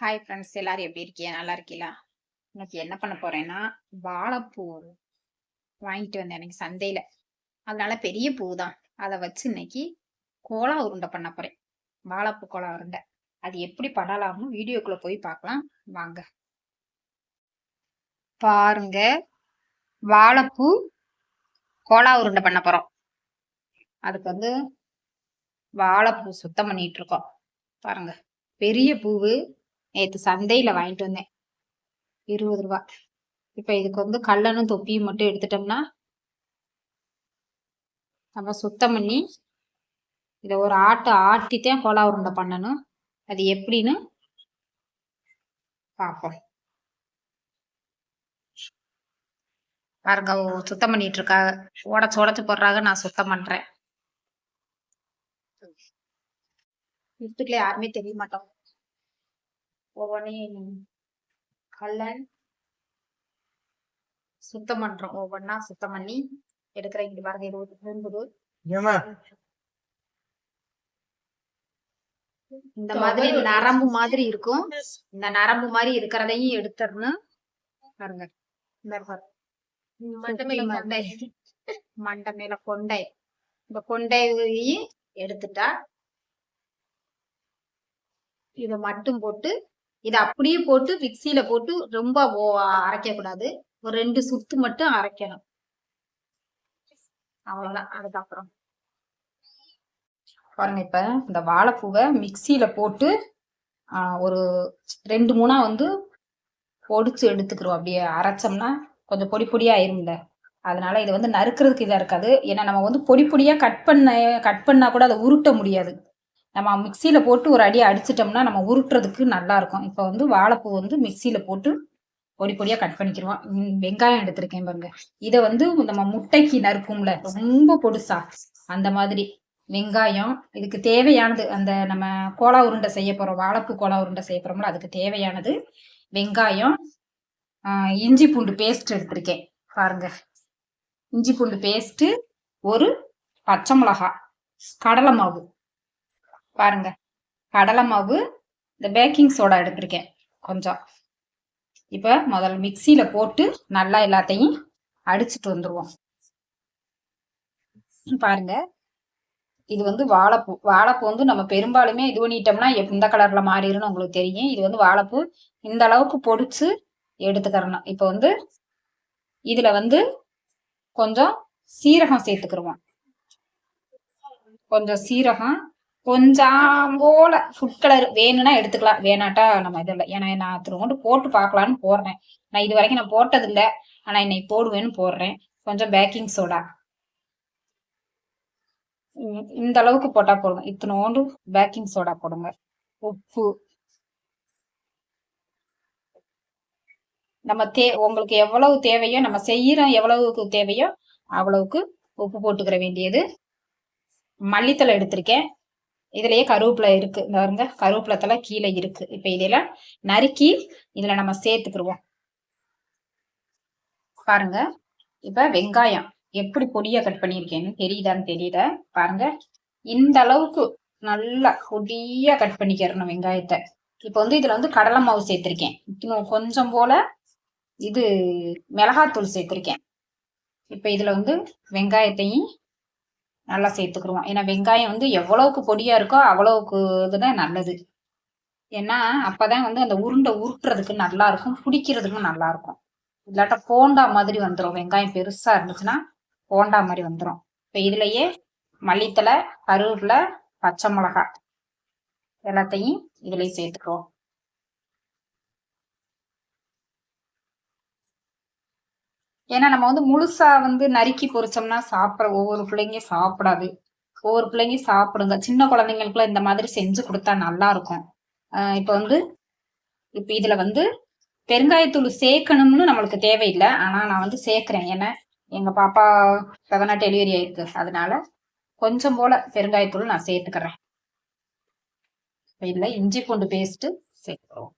Hi friends எல்லாரும் எப்படி இருக்கீங்க? நல்லா இருக்கீங்களா? இன்னைக்கு என்ன பண்ண போறேன்னா வாழைப்பூ வாங்கிட்டு வந்தேன் எனக்கு சந்தையில. அதனால பெரிய பூ தான். அதை வச்சு இன்னைக்கு கோலா உருண்டை பண்ண போறேன். வாழைப்பூ கோலா உருண்டை. அது எப்படி பண்ணலாம்னு வீடியோக்குள்ள போய் பார்க்கலாம். வாங்க. பாருங்க. வாழைப்பூ கோலா உருண்டை பண்ண போறோம். அதுக்கு வந்து வாழைப்பூ சுத்தம் பண்ணிட்டு இருக்கோம். பாருங்க. பெரிய பூவு நேற்று சந்தையில் வாங்கிட்டு வந்தேன். இருபது ரூபா. இப்போ இதுக்கு வந்து கல்லனும் தொப்பியும் மட்டும் எடுத்துட்டோம்னா நம்ம சுத்தம் பண்ணி இதை ஒரு ஆட்டு ஆட்டித்தான் கோலா உருண்டை பண்ணணும். அது எப்படின்னு பார்ப்போம். பாருங்க சுத்தம் பண்ணிட்டு இருக்காங்க உடச்சு உடச்சு போடுறாங்க நான் சுத்தம் பண்றேன். வீட்டுக்குள்ள யாருமே தெரிய மாட்டோம். ஒவ்வொன்றையும் கல்லன் சுத்தம் பண்றோம். ஒவ்வொன்றா சுத்தம் பண்ணி எடுக்கிறேன் இங்க பாருங்க இருபது இருந்தது இந்த மாதிரி நரம்பு மாதிரி இருக்கும். இந்த நரம்பு மாதிரி இருக்கிறதையும் எடுத்துடணும். பாருங்க. மண்டை. மண்டை மேல கொண்டை. இந்த கொண்டையையும் எடுத்துட்டா இத மட்டும் போட்டு இதை அப்படியே போட்டு மிக்சியில போட்டு ரொம்ப அரைக்க கூடாது ஒரு ரெண்டு சுத்து மட்டும் அரைக்கணும். அவ்வளவுதான். அதுக்கப்புறம் பாருங்க இப்ப இந்த வாழைப்பூவை மிக்சியில போட்டு ஒரு ரெண்டு மூணா வந்து பொடிச்சு எடுத்துக்கிறோம். அப்படியே அரைச்சோம்னா கொஞ்சம் பொடி பொடியா ஆயிரும்ல. அதனால இது வந்து நறுக்கிறதுக்கு இதாக இருக்காது. ஏன்னா நம்ம வந்து பொடி பொடியா கட் பண்ண கட் பண்ணா கூட அதை உருட்ட முடியாது. நம்ம மிக்சியில் போட்டு ஒரு அடி அடிச்சிட்டோம்னா நம்ம உருட்டுறதுக்கு நல்லாயிருக்கும். இப்போ வந்து வாழைப்பூ வந்து மிக்சியில் போட்டு பொடி பொடியாக கட் பண்ணிக்கிடுவோம் வெங்காயம் எடுத்திருக்கேன் பாருங்க. இதை வந்து நம்ம முட்டைக்கு நறுக்கும்ல ரொம்ப பொடுசா. அந்த மாதிரி வெங்காயம் இதுக்கு தேவையானது அந்த நம்ம கோலா உருண்டை செய்ய போகிறோம் வாழைப்பூ கோலா உருண்டை செய்ய போகிறோம்ல அதுக்கு தேவையானது வெங்காயம் இஞ்சி பூண்டு பேஸ்ட் எடுத்திருக்கேன். பாருங்க. இஞ்சி பூண்டு பேஸ்ட்டு ஒரு பச்சை மிளகா கடலை மாவு. பாருங்க. கடலை மாவு இந்த பேக்கிங் சோடா எடுத்திருக்கேன். கொஞ்சம். இப்போ முதல்ல மிக்சியில் போட்டு நல்லா எல்லாத்தையும் அடிச்சிட்டு வந்துருவோம். பாருங்க. இது வந்து வாழைப்பூ வாழைப்பூ வந்து நம்ம பெரும்பாலுமே இது பண்ணிட்டோம்னா எந்த இந்த கலர்ல மாறிடும்னு உங்களுக்கு தெரியும். இது வந்து வாழைப்பூ இந்த அளவுக்கு பொடிச்சு எடுத்துக்கிறணும். இப்போ வந்து இதுல வந்து கொஞ்சம் சீரகம் சேர்த்துக்கிருவோம். கொஞ்சம் சீரகம் கொஞ்சம் போல ஃபுட் கலர் வேணும்னா எடுத்துக்கலாம். வேணாட்டா நம்ம இது இல்லை. ஏன்னா நான் திரும்ப போட்டு பார்க்கலான்னு போடுறேன். நான் இது வரைக்கும் நான் போட்டது இல்லை. ஆனால் இன்னைக்கு போடுவேன்னு போடுறேன். கொஞ்சம் பேக்கிங் சோடா இந்த அளவுக்கு போட்டா போடுங்க இத்தனோண்டு பேக்கிங் சோடா போடுங்க. உப்பு. நம்ம தே உங்களுக்கு எவ்வளவு தேவையோ நம்ம செய்யறோம் எவ்வளவுக்கு தேவையோ அவ்வளவுக்கு உப்பு போட்டுக்கிற வேண்டியது. மல்லித்தலை எடுத்திருக்கேன். இதுலயே கருவேப்பிலை இருக்கு. இந்த பாருங்க கருவேப்பிலத்தெல்லாம் கீழே இருக்கு. இப்ப இதெல்லாம் நறுக்கி இதுல நம்ம சேர்த்துக்கிருவோம் பாருங்க இப்ப வெங்காயம் எப்படி பொடியா கட் பண்ணியிருக்கேன்னு தெரியுதான்னு தெரியல. பாருங்க இந்த அளவுக்கு நல்லா பொடியா கட் பண்ணிக்கிறணும் வெங்காயத்தை. இப்ப வந்து இதுல வந்து கடலை மாவு சேர்த்திருக்கேன். இன்னும் கொஞ்சம் போல இது மிளகாத்தூள் சேர்த்திருக்கேன். இப்ப இதுல வந்து வெங்காயத்தையும் நல்லா சேர்த்துக்கிருவோம். ஏன்னா வெங்காயம் வந்து எவ்வளவுக்கு பொடியா இருக்கோ அவ்வளவுக்கு இதுதான் நல்லது. ஏன்னா அப்பதான் வந்து அந்த உருண்டை உருட்டுறதுக்கு நல்லா இருக்கும் பிடிக்கிறதுக்கும் நல்லா இருக்கும் இல்லாட்டா போண்டா மாதிரி வந்துடும் வெங்காயம் பெருசா இருந்துச்சுன்னா போண்டா மாதிரி வந்துடும் இப்ப இதுலயே மல்லித்தலை கருவேப்பிலை பச்சை மிளகாய் எல்லாத்தையும் இதுலயே சேர்த்துக்கிறோம் ஏன்னா நம்ம வந்து முழுசா வந்து நறுக்கி பொரிச்சோம்னா சாப்பிட ஒவ்வொரு பிள்ளைங்க சாப்பிடாது. ஒவ்வொரு பிள்ளைங்க சாப்பிடுங்க. சின்ன குழந்தைங்களுக்குலாம் இந்த மாதிரி செஞ்சு கொடுத்தா நல்லா இருக்கும் இப்ப வந்து இப்ப இதுல வந்து பெருங்காயத்தூள் சேர்க்கணும்னு நம்மளுக்கு தேவையில்லை. ஆனா நான் வந்து சேர்க்கிறேன். ஏன்னா எங்க பாப்பா செவனா டெலிவரி ஆயிருக்கு. அதனால கொஞ்சம் போல பெருங்காயத்தூள் நான் சேர்த்துக்கிறேன். இப்ப இஞ்சி பூண்டு பேஸ்ட்டு சேர்க்கிறோம்.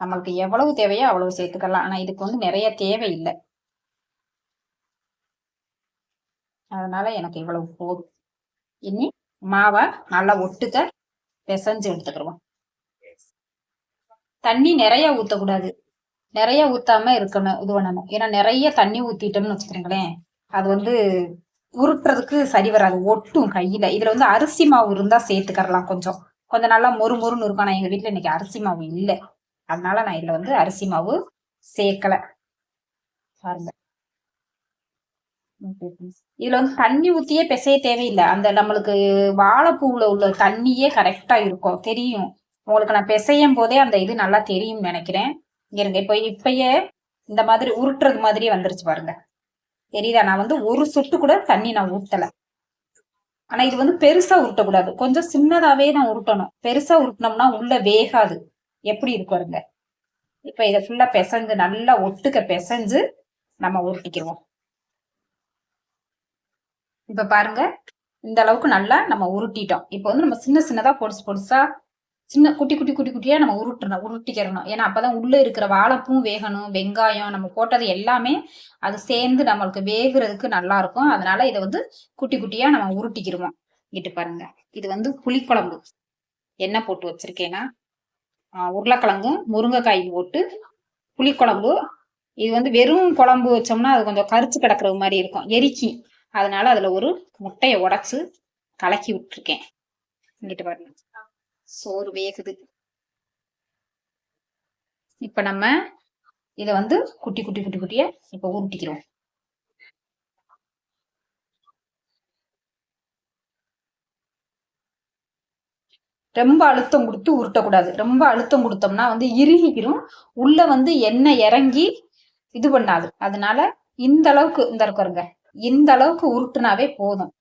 நம்மளுக்கு எவ்வளவு தேவையோ அவ்வளவு சேர்த்துக்கலாம். ஆனா இதுக்கு வந்து நிறைய தேவையில்லை அதனால எனக்கு இவ்வளவு போதும். இனி மாவை நல்லா ஒட்டுக்க பிசைஞ்சு எடுத்துக்கிறோம் தண்ணி நிறைய ஊத்தக்கூடாது. நிறைய ஊத்தாம இருக்கணும் இது பண்ணணும் ஏன்னா நிறைய தண்ணி ஊத்திட்டோம்னு வச்சுக்கிறீங்களேன் அது வந்து உருட்டுறதுக்கு சரி வராது. ஒட்டும் கையில. இதுல வந்து அரிசி மாவு இருந்தா சேர்த்துக்கறலாம் கொஞ்சம். கொஞ்சம் நல்லா மொறு மொறுன்னு இருக்கும். ஆனா எங்க வீட்டுல இன்னைக்கு அரிசி மாவு இல்லை. அதனால நான் இதுல வந்து அரிசி மாவு சேர்க்கல. பாருங்க. இதுல வந்து தண்ணி ஊத்தியே பிசைய தேவையில்லை. அந்த நம்மளுக்கு வாழைப்பூவுல உள்ள தண்ணியே கரெக்டா இருக்கும். தெரியும். உங்களுக்கு நான் பிசையும் போதே அந்த இது நல்லா தெரியும் நினைக்கிறேன். இருங்க. இப்ப இப்பயே இந்த மாதிரி உருட்டுறது மாதிரியே வந்துருச்சு பாருங்க. தெரியுதா? நான் வந்து ஒரு சொட்டு கூட தண்ணி நான் ஊத்தல. ஆனா இது வந்து பெருசா உருட்டக்கூடாது. கொஞ்சம் சின்னதாவே நான் உருட்டணும். பெருசா உருட்டினோம்னா உள்ள வேகாது. எப்படி இருக்குங்க பாருங்க. இப்ப இதை ஃபுல்லா பிசைஞ்சு நல்லா ஒட்டுக்க பிசைஞ்சு நம்ம உருட்டிக்கிடுவோம் இப்ப பாருங்க இந்த அளவுக்கு நல்லா நம்ம உருட்டிட்டோம். இப்போ வந்து நம்ம சின்ன சின்னதா பொடிசு பொடிசா சின்ன குட்டி குட்டி குட்டி குட்டியா நம்ம உருட்டணும் உருட்டிக்கிறணும். ஏன்னா அப்பதான் உள்ள இருக்கிற வாழைப்பூவும் வேகணும் வெங்காயம் நம்ம போட்டது எல்லாமே அது சேர்ந்து நம்மளுக்கு வேகிறதுக்கு நல்லா இருக்கும். அதனால இதை வந்து குட்டி குட்டியா நம்ம உருட்டிக்கிருவோம். இட்டு பாருங்க இது வந்து புளிக்குழம்பு. என்ன போட்டு வச்சிருக்கேன்னா உருளைக்கிழங்கும் முருங்கைக்காய் போட்டு புளிக்குழம்பு. இது வந்து வெறும் குழம்பு வச்சோம்னா அது கொஞ்சம் கரிச்சு கிடக்குற மாதிரி இருக்கும். எரிக்கி. அதனால அதில் ஒரு முட்டையை உடச்சு கலக்கி விட்டுருக்கேன். இங்கிட்டு பாருங்க. சோறு வேகுது. இப்போ நம்ம இதை வந்து குட்டி குட்டி குட்டி குட்டியை இப்போ உருட்டிக்கிறோம். ரொம்ப அழுத்தம் கொடுத்து உருட்டக்கூடாது. ரொம்ப அழுத்தம் கொடுத்தோம்னா வந்து இறுகிக்கிறோம் உள்ள வந்து எண்ணெய் இறங்கி இது பண்ணாது. அதனால இந்த அளவுக்கு இந்த இருக்கிறங்க இந்த அளவுக்கு உருட்டுனாவே போதும்.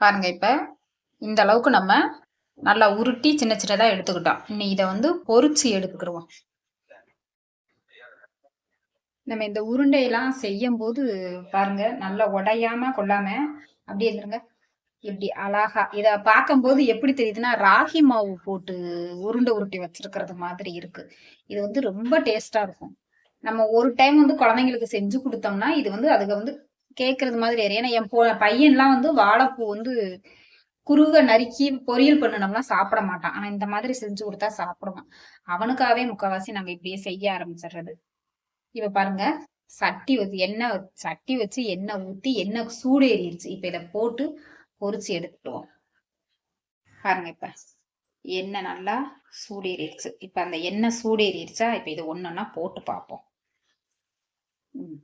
பாருங்க இப்ப. இந்த அளவுக்கு நம்ம நல்லா உருட்டி சின்ன சின்னதா எடுத்துக்கிட்டோம். இன்னைக்கு இதை வந்து பொறிச்சு எடுத்துக்கிடுவோம். நம்ம இந்த உருண்டையெல்லாம் செய்யும் போது பாருங்க நல்லா உடையாம கொள்ளாம அப்படியே இருந்துருங்க இப்படி அழகா இத பார்க்கும்போது எப்படி தெரியுதுன்னா ராகி மாவு போட்டு உருண்டை உருட்டி வச்சிருக்கிறது மாதிரி இருக்கு. இது வந்து ரொம்ப டேஸ்டா இருக்கும். நம்ம ஒரு டைம் வந்து குழந்தைங்களுக்கு செஞ்சு கொடுத்தோம்னா இது வந்து அதுக்கு வந்து கேட்கறது மாதிரி ஏன்னா என் பையன்லாம் வந்து வாழைப்பூ வந்து குறுக நறுக்கி பொரியல் பண்ணணும்னா சாப்பிட மாட்டான். ஆனா இந்த மாதிரி செஞ்சு கொடுத்தா சாப்பிடுவான். அவனுக்காகவே முக்கால்வாசி நாங்க இப்படியே செய்ய ஆரம்பிச்சிடுறது. இப்ப பாருங்க சட்டி வச்சு எண்ணெய் சட்டி வச்சு எண்ணெய் ஊத்தி எண்ணெய் சூடு ஏறிடுச்சு. இப்ப இதை போட்டு பொறிச்சு எடுத்துட்டுவோம் பாருங்க இப்ப எண்ணெய் நல்லா சூடேறிடுச்சு இப்ப அந்த எண்ணெய் சூடேறிடுச்சா இப்ப இதை ஒன்னொன்னா போட்டு பார்ப்போம். உம்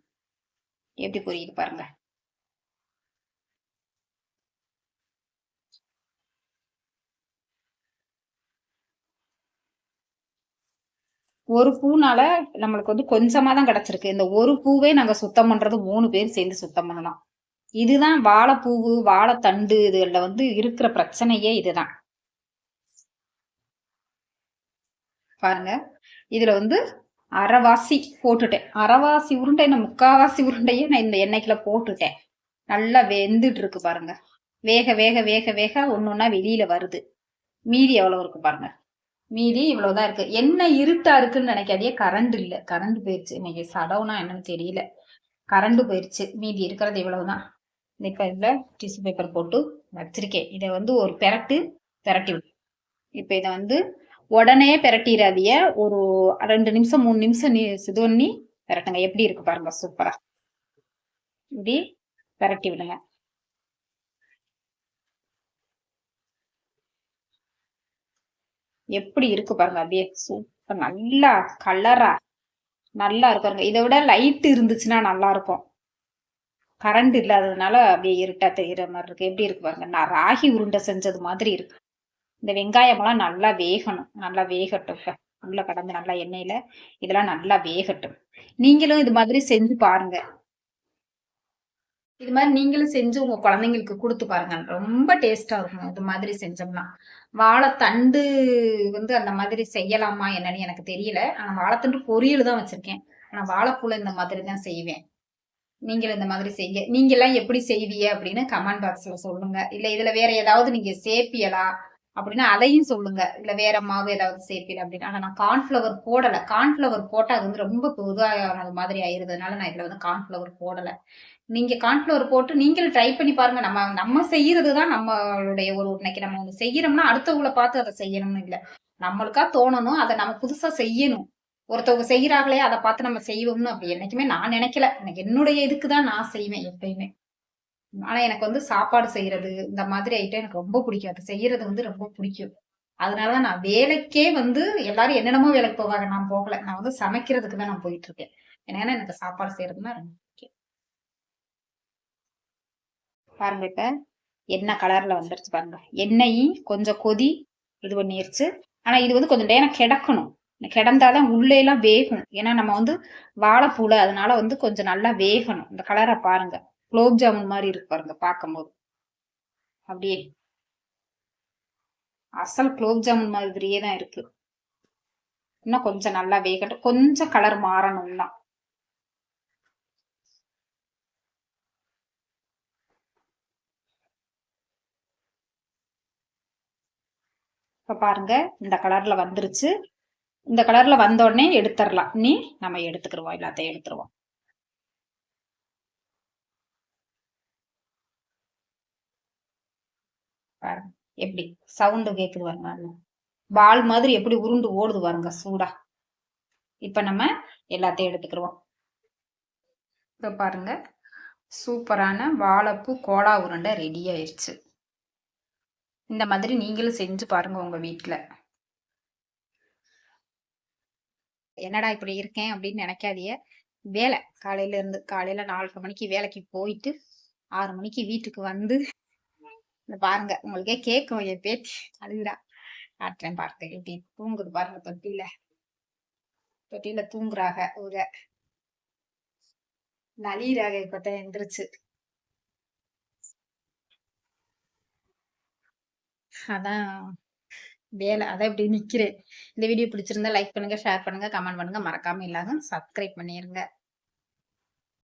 எப்படி புரியுது பாருங்க. ஒரு பூனால நம்மளுக்கு வந்து கொஞ்சமா தான் கிடைச்சிருக்கு. இந்த ஒரு பூவே நாங்க சுத்தம் பண்றது மூணு பேர் சேர்ந்து சுத்தம் பண்ணலாம். இதுதான் வாழைப்பூவு வாழைத்தண்டு இதுல வந்து இருக்கிற பிரச்சனையே இதுதான். பாருங்க. இதுல வந்து அரைவாசி போட்டுட்டேன். அரைவாசி உருண்டை நான் முக்காவாசி உருண்டையே நான் இந்த எண்ணெய்க்குள்ள போட்டுட்டேன். நல்லா வெந்துட்டு இருக்கு பாருங்க. வேக வேக வேக வேக ஒன்று ஒன்றா வெளியில வருது. மீதி எவ்வளோ இருக்கு பாருங்க. மீதி இவ்வளோதான் இருக்கு. என்ன இருட்டா இருக்குன்னு நினைக்காதே கரண்ட் இல்லை. கரண்ட் போயிடுச்சு இன்னைக்கு சடவுனா என்னன்னு தெரியல. கரண்ட் போயிருச்சு. மீதி இருக்கிறது இவ்வளவுதான். இப்ப இதுல டிஷ்யூ பேப்பர் போட்டு வச்சிருக்கேன். இதை வந்து ஒரு பெரட்டு பெரட்டி இப்போ இதை வந்து உடனே பெரட்டிடாதிய ஒரு ரெண்டு நிமிஷம் மூணு நிமிஷம் நீ இது பண்ணி பெரட்டுங்க. எப்படி இருக்கு பாருங்க சூப்பரா இப்படி பெரட்டி விடுங்க. எப்படி இருக்கு பாருங்க அப்படியே சூப்பர் நல்லா கலரா நல்லா இருக்கு இதை விட லைட் இருந்துச்சுன்னா நல்லா இருக்கும். கரண்ட் இல்லாததுனால அப்படியே இருட்டா தெரியுற மாதிரி இருக்கு. எப்படி இருக்கு பாருங்க நான் ராகி உருண்டை செஞ்சது மாதிரி இருக்கு. இந்த வெங்காயமெல்லாம் நல்லா வேகணும். நல்லா வேகட்டும். உள்ள கடந்து நல்லா எண்ணெயில இதெல்லாம் நல்லா வேகட்டும். நீங்களும் இது மாதிரி செஞ்சு பாருங்க. இது மாதிரி நீங்களும் செஞ்சு உங்க குழந்தைங்களுக்கு கொடுத்து பாருங்க. ரொம்ப டேஸ்டா இருக்கும் இது மாதிரி செஞ்சோம்னா. வாழைத்தண்டு வந்து அந்த மாதிரி செய்யலாமா என்னன்னு எனக்கு தெரியல. ஆனா வாழைத்தண்டு பொரியல் தான் வச்சிருக்கேன். ஆனா வாழைப்பூல இந்த மாதிரி தான் செய்வேன். நீங்களும் இந்த மாதிரி செய்ய நீங்க எல்லாம் எப்படி செய்வீங்க அப்படின்னு கமெண்ட் பாக்ஸ்ல சொல்லுங்க. இல்ல இதுல வேற ஏதாவது நீங்க சேப்பியலா அப்படின்னா அதையும் சொல்லுங்க. இல்ல வேற மாவு ஏதாவது சேர்ப்பீர் அப்படின்னு. ஆனா நான் கார்ன்ஃபிளவர் போடல. கார்ன்ஃபிளவர் போட்டா அது வந்து ரொம்ப பொதுவாக மாதிரி ஆயிருந்ததுனால நான் இதுல வந்து கார்ன்ஃபிளவர் போடல. நீங்க கார்ன்ஃபிளவர் போட்டு நீங்களும் ட்ரை பண்ணி பாருங்க. நம்ம நம்ம செய்யறது தான் நம்மளுடைய ஒரு இன்னைக்கு நம்ம ஒண்ணு செய்யறோம்னா அடுத்தவங்களை பார்த்து அதை செய்யணும்னு இல்லை. நம்மளுக்கா தோணணும். அதை நம்ம புதுசா செய்யணும். ஒருத்தவங்க செய்யறாங்களே அதை பார்த்து நம்ம செய்வோம்னு அப்படி என்னைக்குமே நான் நினைக்கல. எனக்கு என்னுடைய இதுக்கு தான் நான் செய்வேன் எப்பயுமே. ஆனா எனக்கு வந்து சாப்பாடு செய்யறது இந்த மாதிரி ஐட்டம் எனக்கு ரொம்ப பிடிக்கும். அது செய்யறது வந்து ரொம்ப பிடிக்கும். அதனாலதான் நான் வேலைக்கே வந்து எல்லாரும் என்னென்னமோ வேலைக்கு போவாங்க. நான் போகல. நான் வந்து சமைக்கிறதுக்கு தான் நான் போயிட்டு இருக்கேன் ஏன்னா எனக்கு சாப்பாடு செய்யறதுன்னா ரொம்ப முக்கியம் பாருங்க இப்ப என்ன கலர்ல வந்துருச்சு பாருங்க. எண்ணெயும் கொஞ்சம் கொதி இது பண்ணிருச்சு. ஆனா இது வந்து கொஞ்சம் நேரம் கிடக்கணும். கிடந்தாதான் உள்ளே எல்லாம் வேகணும் ஏன்னா நம்ம வந்து வாழைப்பூல அதனால வந்து கொஞ்சம் நல்லா வேகணும். இந்த கலரை பாருங்க. குலோப் ஜாமுன் மாதிரி இருக்கு பாருங்க பார்க்கும்போது. அப்படியே. அசல் குலோப் ஜாமுன் மாதிரியே தான் இருக்கு. இன்னும் கொஞ்சம் நல்லா வேகட்டும். கொஞ்சம் கலர் மாறணும் தான். இப்ப பாருங்க இந்த கலர்ல வந்துருச்சு. இந்த கலர்ல வந்த உடனே எடுத்துடலாம். நீ நம்ம எடுத்துக்கிடுவோம் எல்லாத்தையும் எடுத்துருவோம். பாருங்க. எப்படி? சவுண்டு கேட்குது பாருங்க பால் மாதிரி எப்படி உருண்டு ஓடுது பாருங்க சூடா. இப்ப நம்ம எல்லாத்தையும் எடுத்துக்கிடுவோம் இப்போ பாருங்க. சூப்பரான வாழைப்பூ கோலா உருண்டை ரெடி ஆயிடுச்சு. இந்த மாதிரி நீங்களும் செஞ்சு பாருங்க உங்க வீட்டுல என்னடா இப்படி இருக்கேன் அப்படின்னு நினைக்காதீங்க. வேலை. காலையில இருந்து காலையில நாலரை மணிக்கு வேலைக்கு போயிட்டு ஆறு மணிக்கு வீட்டுக்கு வந்து பாருங்க உங்களுக்கே கேட்கும் என் பேத்தி அழுகுறா. காட்டுறேன் பார்த்து எப்படி தூங்குது பாருங்க தொட்டியில. தொட்டியில தூங்குறாக ஊக நலியிறாக இப்பதான் எந்திரிச்சு. அதான் வேலை அதான் இப்படி நிக்கிறேன். இந்த வீடியோ பிடிச்சிருந்தா லைக் பண்ணுங்க ஷேர் பண்ணுங்க கமெண்ட் பண்ணுங்க. மறக்காம இல்லாத சப்ஸ்கிரைப் பண்ணிருங்க.